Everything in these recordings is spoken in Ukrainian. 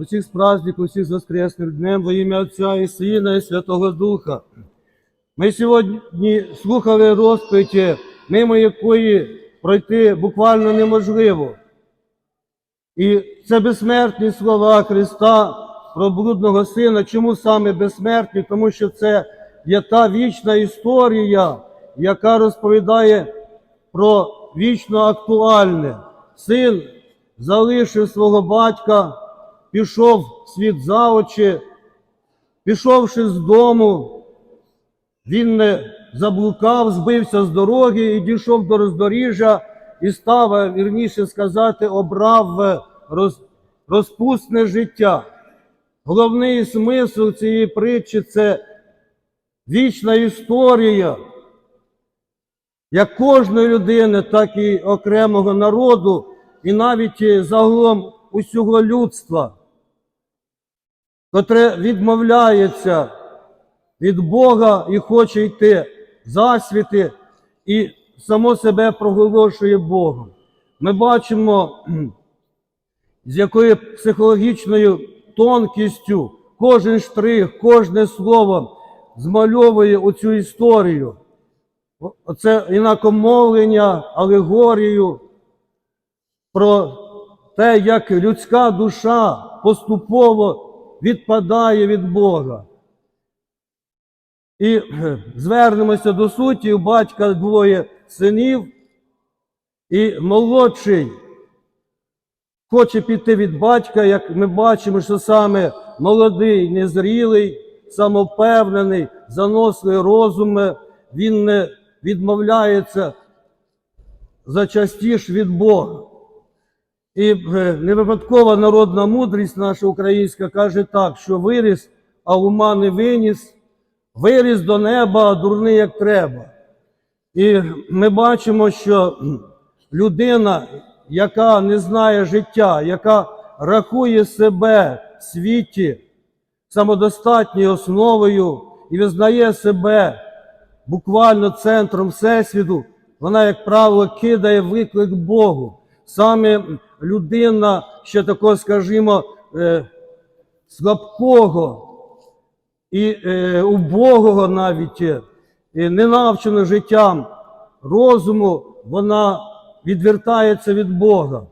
усіх з усіх з днем во ім'я Отця і Сина і Святого Духа. Ми сьогодні слухали розповіді, мимо якої пройти буквально неможливо. І це безсмертні слова Христа про блудного сина. Чому саме безсмертні? Тому що це є та вічна історія, яка розповідає про вічно актуальне. Син залишив свого батька, пішов світ за очі, пішовши з дому, він не заблукав, збився з дороги і дійшов до роздоріжжя і став, вірніше сказати, обрав роз, розпусне життя. Головний смисл цієї притчі це вічна історія як кожної людини, так і окремого народу, і навіть загалом усього людства, котре відмовляється від Бога і хоче йти засвіти і само себе проголошує Богом. Ми бачимо, з якою психологічною тонкістю кожен штрих, кожне слово змальовує оцю історію. Оце інакомовлення, алегорію про те, як людська душа поступово відпадає від Бога. І звернемося до суті, у батька двоє синів, і молодший хоче піти від батька, як ми бачимо, що саме молодий, незрілий, самовпевнений, заносливий розум, він не відмовляється зачастіш від Бога. І е, не випадкова народна мудрість наша українська каже так, що виріс, а ума не виніс, виріс до неба, а дурний як треба. І ми бачимо, що людина, яка не знає життя, яка рахує себе в світі самодостатньою основою і визнає себе буквально центром Всесвіту, вона, як правило, кидає виклик Богу. Саме людина ще такого, скажімо, е, слабкого і е, убогого навіть, е, ненавчена життям розуму, вона відвертається від Бога.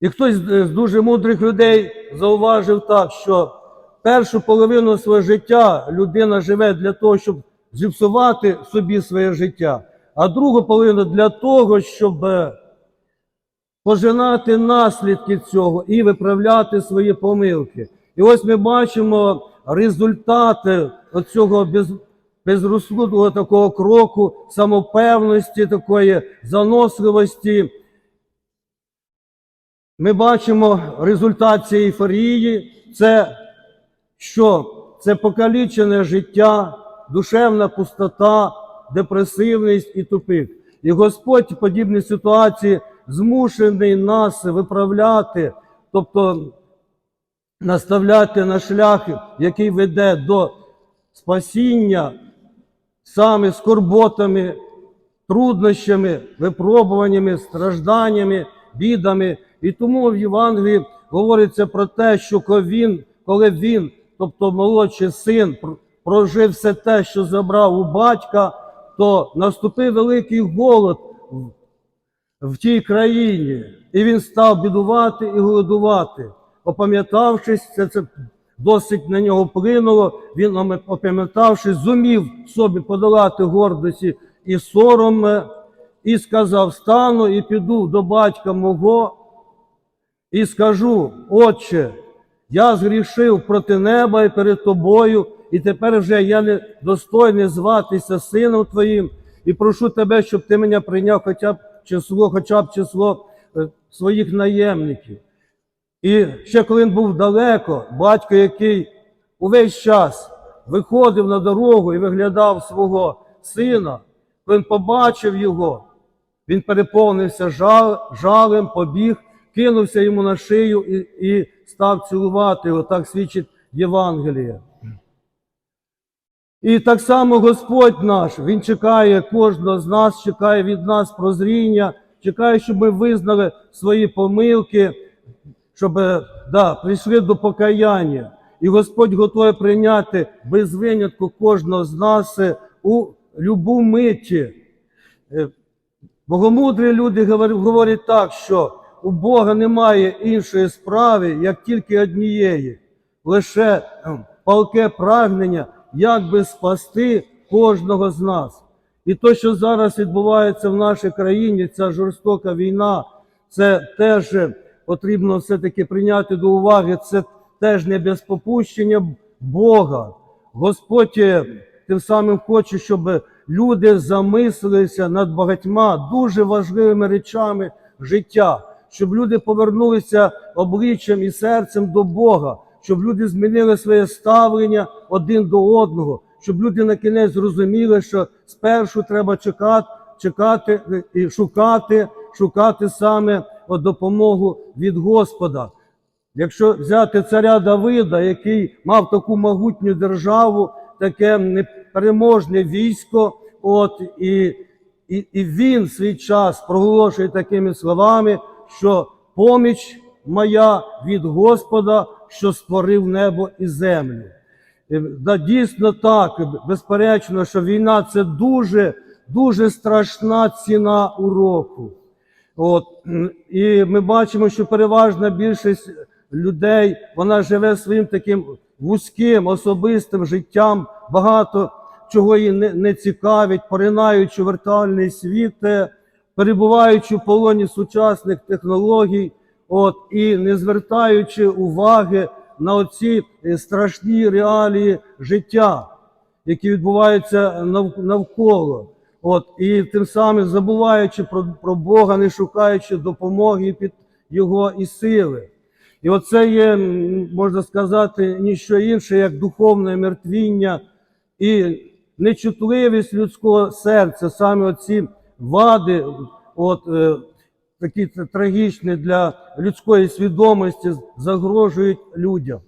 І хтось з дуже мудрих людей зауважив так, що першу половину свого життя людина живе для того, щоб зіпсувати собі своє життя, а другу половину для того, щоб пожинати наслідки цього і виправляти свої помилки. І ось ми бачимо результати оцього без, безрозсудного такого кроку, самопевності, такої заносливості. Ми бачимо результат цієї ейфорії, це що? Це покалічене життя, душевна пустота, депресивність і тупик. І Господь в подібній ситуації змушений нас виправляти, тобто наставляти на шлях, який веде до спасіння саме скорботами, труднощами, випробуваннями, стражданнями, бідами. І тому в Євангелії говориться про те, що коли він, коли він, тобто молодший син, прожив все те, що забрав у батька, то наступив великий голод в- тій країні, і він став бідувати і голодувати. Опам'ятавшись, це, це досить на нього вплинуло, він опам'ятавшись, зумів собі подолати гордості і сором, е, і сказав: стану і піду до батька мого і скажу, Отче, я згрішив проти неба і перед тобою, і тепер вже я не достойний зватися сином твоїм, і прошу тебе, щоб ти мене прийняв хоча б число, хоча б число е, своїх наємників. І ще коли він був далеко, батько, який увесь час виходив на дорогу і виглядав свого сина, коли він побачив його, він переповнився жал, жалем, побіг, кинувся йому на шию і, і став цілувати його, так свідчить Євангеліє. І так само Господь наш, Він чекає кожного з нас, чекає від нас прозріння, чекає, щоб ми визнали свої помилки, щоб да, прийшли до покаяння. І Господь готовий прийняти без винятку кожного з нас е, у любу миті. Е, Богомудрі люди говорять так, що у Бога немає іншої справи, як тільки однієї, лише ем, палке прагнення, як би спасти кожного з нас. І то, що зараз відбувається в нашій країні, ця жорстока війна, це теж е, потрібно все-таки прийняти до уваги. Це теж не без попущення Бога. Господь е, тим самим хоче, щоб люди замислилися над багатьма дуже важливими речами життя, щоб люди повернулися обличчям і серцем до Бога, щоб люди змінили своє ставлення один до одного, щоб люди на кінець зрозуміли, що спершу треба чекати, чекати і шукати, шукати саме допомогу від Господа. Якщо взяти царя Давида, який мав таку могутню державу, таке непереможне військо, от і, і, і він свій час проголошує такими словами, що поміч моя від Господа, що створив небо і землю. Да, дійсно так, безперечно, що війна це дуже, дуже страшна ціна уроку. От, і ми бачимо, що переважна більшість людей вона живе своїм таким вузьким, особистим життям, багато чого її не, не цікавить, поринаючи віртуальний світ, е, перебуваючи в полоні сучасних технологій, от, і не звертаючи уваги на оці е, страшні реалії життя, які відбуваються навколо. От, і тим самим забуваючи про, про Бога, не шукаючи допомоги під Його і сили. І оце є, можна сказати, ніщо інше, як духовне мертвіння і нечутливість людського серця, саме оці вади, от, е, такі трагічні для людської свідомості, загрожують людям.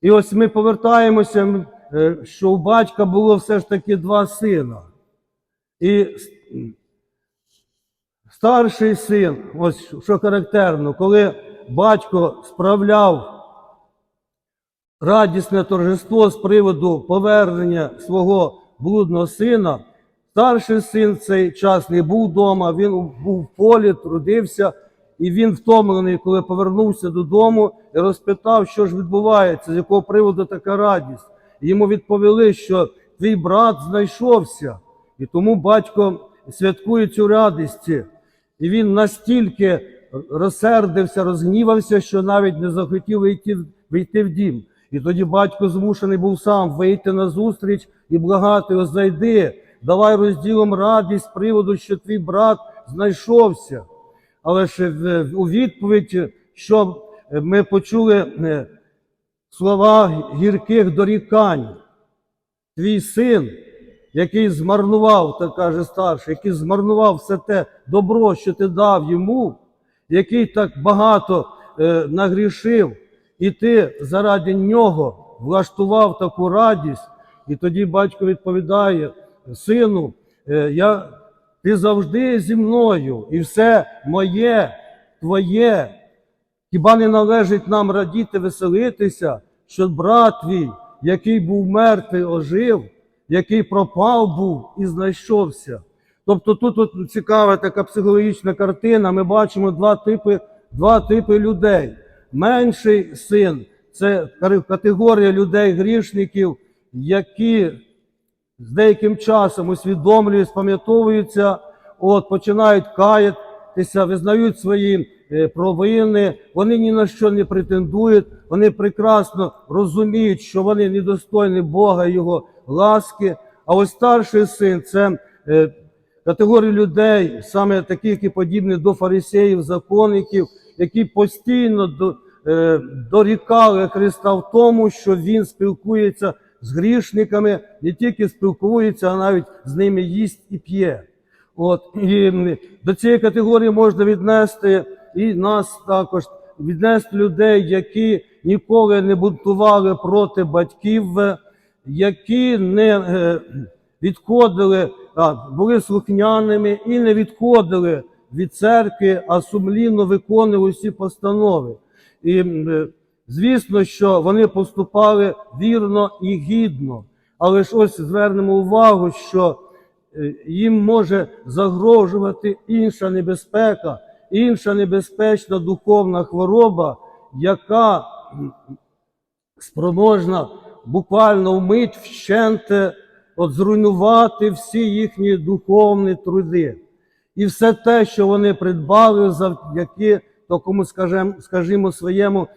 І ось ми повертаємося, е, що у батька було все ж таки два сина. І старший син, ось що характерно, коли батько справляв радісне торжество з приводу повернення свого блудного сина, старший син цей час не був вдома, він був в полі, трудився, і він втомлений, коли повернувся додому і розпитав, що ж відбувається, з якого приводу така радість. Йому відповіли, що твій брат знайшовся, і тому батько святкує цю радість. І він настільки розсердився, розгнівався, що навіть не захотів вийти, вийти в дім. І тоді батько змушений був сам вийти на зустріч і благати його, зайди, давай розділом радість з приводу, що твій брат знайшовся. Але в- у відповідь, що ми почули е, слова гірких дорікань. Твій син, який змарнував, так каже старший, який змарнував все те добро, що ти дав йому, який так багато е, нагрішив, і ти заради нього влаштував таку радість, і тоді батько відповідає: сину, е, я, ти завжди зі мною, і все моє, твоє. Хіба не належить нам радіти, веселитися, що брат твій, який був мертвий, ожив, який пропав був і знайшовся. Тобто тут от цікава така психологічна картина. Ми бачимо два типи, два типи людей. Менший син це категорія людей, грішників, які з деяким часом усвідомлюють, спам'ятовуються, от, починають каятися, визнають свої е, провини, вони ні на що не претендують, вони прекрасно розуміють, що вони недостойні Бога Його ласки. А ось старший син це е, категорія людей, саме такі, які подібні до фарисеїв, законників, які постійно е, дорікали Христа в тому, що Він спілкується з грішниками, не тільки спілкується, а навіть з ними їсть і п'є. От, і до цієї категорії можна віднести і нас також, віднести людей, які ніколи не бунтували проти батьків, які не е, відходили, а, були слухняними і не відходили від церкви, а сумлінно виконували усі постанови. І Звісно, що вони поступали вірно і гідно, але ж ось звернемо увагу, що е, їм може загрожувати інша небезпека, інша небезпечна духовна хвороба, яка спроможна буквально вмить вщенте от зруйнувати всі їхні духовні труди. І все те, що вони придбали завдяки такому, скажем, скажімо, своєму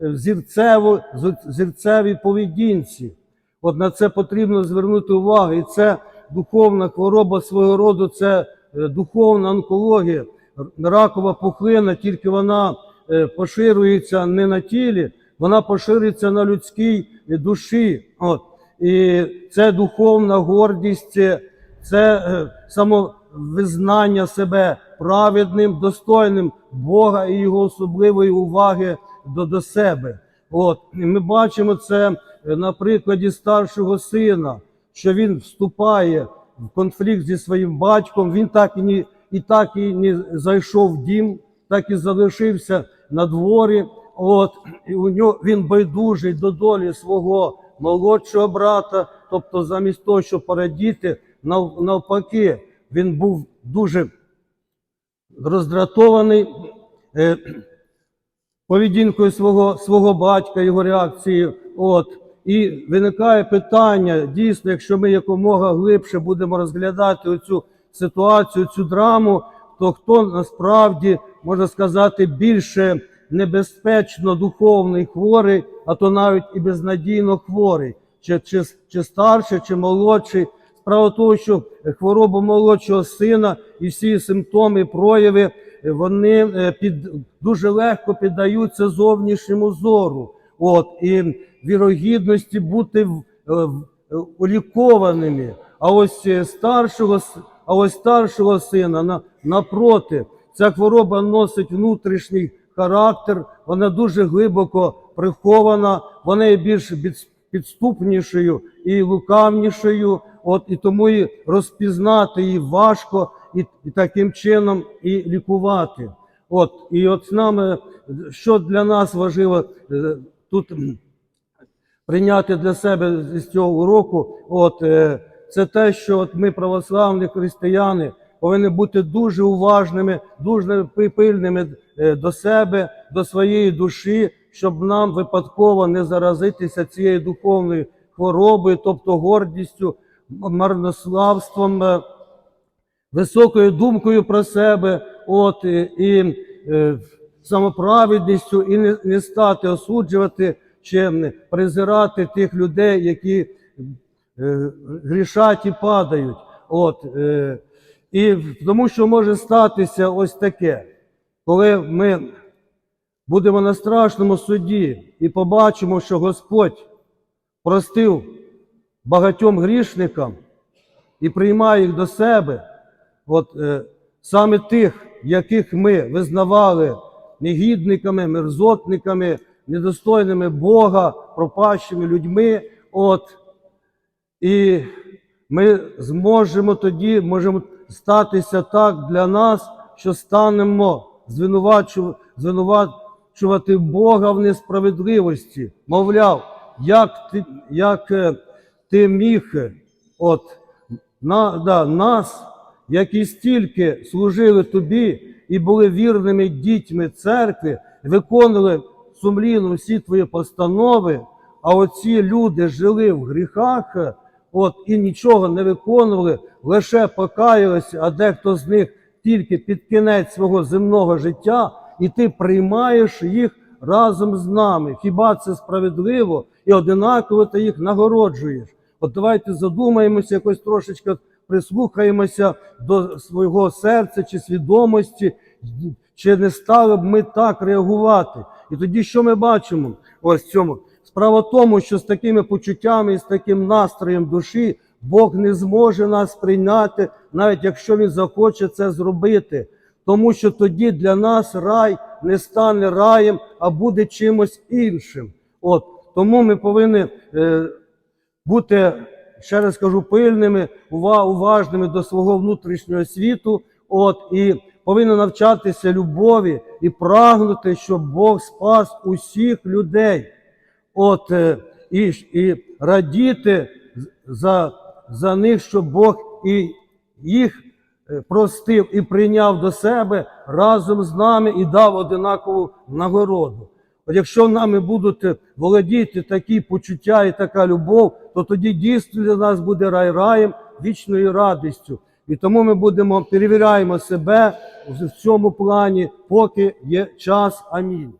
зірцеву, зірцевій поведінці. От на це потрібно звернути увагу. І це духовна хвороба свого роду, це е, духовна онкологія, ракова пухлина, тільки вона е, поширюється не на тілі, вона поширюється на людській е, душі. От. І це духовна гордість, це, е, самовизнання себе праведним, достойним Бога і його особливої уваги до, до себе. От. І ми бачимо це е, на прикладі старшого сина, що він вступає в конфлікт зі своїм батьком, він так і, ні, і так і не зайшов в дім, так і залишився на дворі. От, і у нього він байдужий до долі свого молодшого брата, тобто замість того, щоб порадіти, нав- навпаки, він був дуже роздратований е, поведінкою свого, свого батька, його реакцією. От. І виникає питання, дійсно, якщо ми якомога глибше будемо розглядати цю ситуацію, цю драму, то хто насправді, можна сказати, більше небезпечно духовний хворий, а то навіть і безнадійно хворий, чи, чи, чи старший, чи молодший. Справа тому, що хвороба молодшого сина і всі симптоми, прояви, вони е, під, дуже легко піддаються зовнішньому зору. От, і вірогідності бути е, е, улікованими. А ось старшого, а ось старшого сина на, напроти, ця хвороба носить внутрішній характер, вона дуже глибоко прихована, вона є більш підступнішою і лукавнішою, от і тому і розпізнати її важко, і, і таким чином і лікувати. От, і от з нами, що для нас важливо е, тут прийняти для себе з цього уроку, от, е, це те, що от ми, православні християни, повинні бути дуже уважними, дуже пи- пильними е, до себе, до своєї душі, щоб нам випадково не заразитися цією духовною хворобою, тобто гордістю, марнославством. е, високою думкою про себе, от і, е, самоправедністю, і не, не стати осуджувати чи презирати тих людей, які е, грішать і падають. От, і тому що може статися ось таке, коли ми будемо на страшному суді і побачимо, що Господь простив багатьом грішникам і приймає їх до себе, от е, саме тих, яких ми визнавали негідниками, мерзотниками, недостойними Бога, пропащими людьми, от, і ми зможемо тоді, можемо статися так для нас, що станемо звинувачу- звинувачувати Бога в несправедливості. Мовляв, як ти, як е, ти міг е, от, на, да, нас, які стільки служили тобі і були вірними дітьми церкви, виконували сумлінно всі твої постанови, а оці люди жили в гріхах, е, от, і нічого не виконували, лише покаялися, а дехто з них тільки під кінець свого земного життя, і ти приймаєш їх разом з нами. Хіба це справедливо і одинаково ти їх нагороджуєш? От давайте задумаємося, якось трошечки прислухаємося до свого серця чи свідомості, чи не стали б ми так реагувати. І тоді що ми бачимо? Ось цьому. Справа в тому, що з такими почуттями і з таким настроєм душі Бог не зможе нас прийняти, навіть якщо Він захоче це зробити. Тому що тоді для нас рай не стане раєм, а буде чимось іншим. От тому ми повинні е, бути, ще раз кажу, пильними, уважними до свого внутрішнього світу, от і повинні навчатися любові і прагнути, щоб Бог спас усіх людей. От, е, і, і радіти за, за них, щоб Бог і їх простив і прийняв до себе разом з нами і дав одинакову нагороду. От якщо нами будуть е, володіти такі почуття і така любов, то тоді дійсно для нас буде рай раєм, вічною радістю. І тому ми будемо перевіряємо себе в цьому плані, поки є час. Амінь.